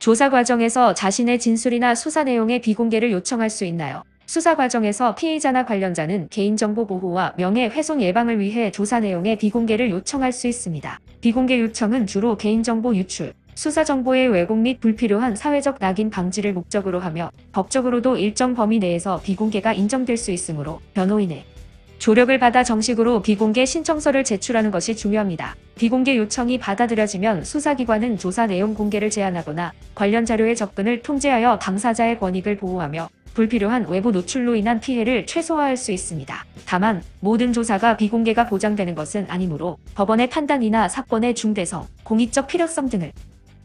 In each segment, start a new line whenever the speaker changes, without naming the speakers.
조사 과정에서 자신의 진술이나 수사 내용의 비공개를 요청할 수 있나요? 수사 과정에서 피의자나 관련자는 개인정보 보호와 명예훼손 예방을 위해 조사 내용의 비공개를 요청할 수 있습니다. 비공개 요청은 주로 개인정보 유출, 수사 정보의 왜곡 및 불필요한 사회적 낙인 방지를 목적으로 하며 법적으로도 일정 범위 내에서 비공개가 인정될 수 있으므로 변호인의 조력을 받아 정식으로 비공개 신청서를 제출하는 것이 중요합니다. 비공개 요청이 받아들여지면 수사기관은 조사 내용 공개를 제한하거나 관련 자료의 접근을 통제하여 당사자의 권익을 보호하며 불필요한 외부 노출로 인한 피해를 최소화할 수 있습니다. 다만 모든 조사가 비공개가 보장되는 것은 아니므로 법원의 판단이나 사건의 중대성, 공익적 필요성 등을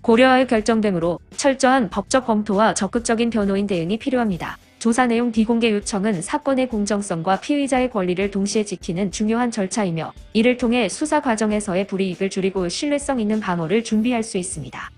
고려하여 결정되므로 철저한 법적 검토와 적극적인 변호인 대응이 필요합니다. 조사 내용 비공개 요청은 사건의 공정성과 피의자의 권리를 동시에 지키는 중요한 절차이며 이를 통해 수사 과정에서의 불이익을 줄이고 신뢰성 있는 방어를 준비할 수 있습니다.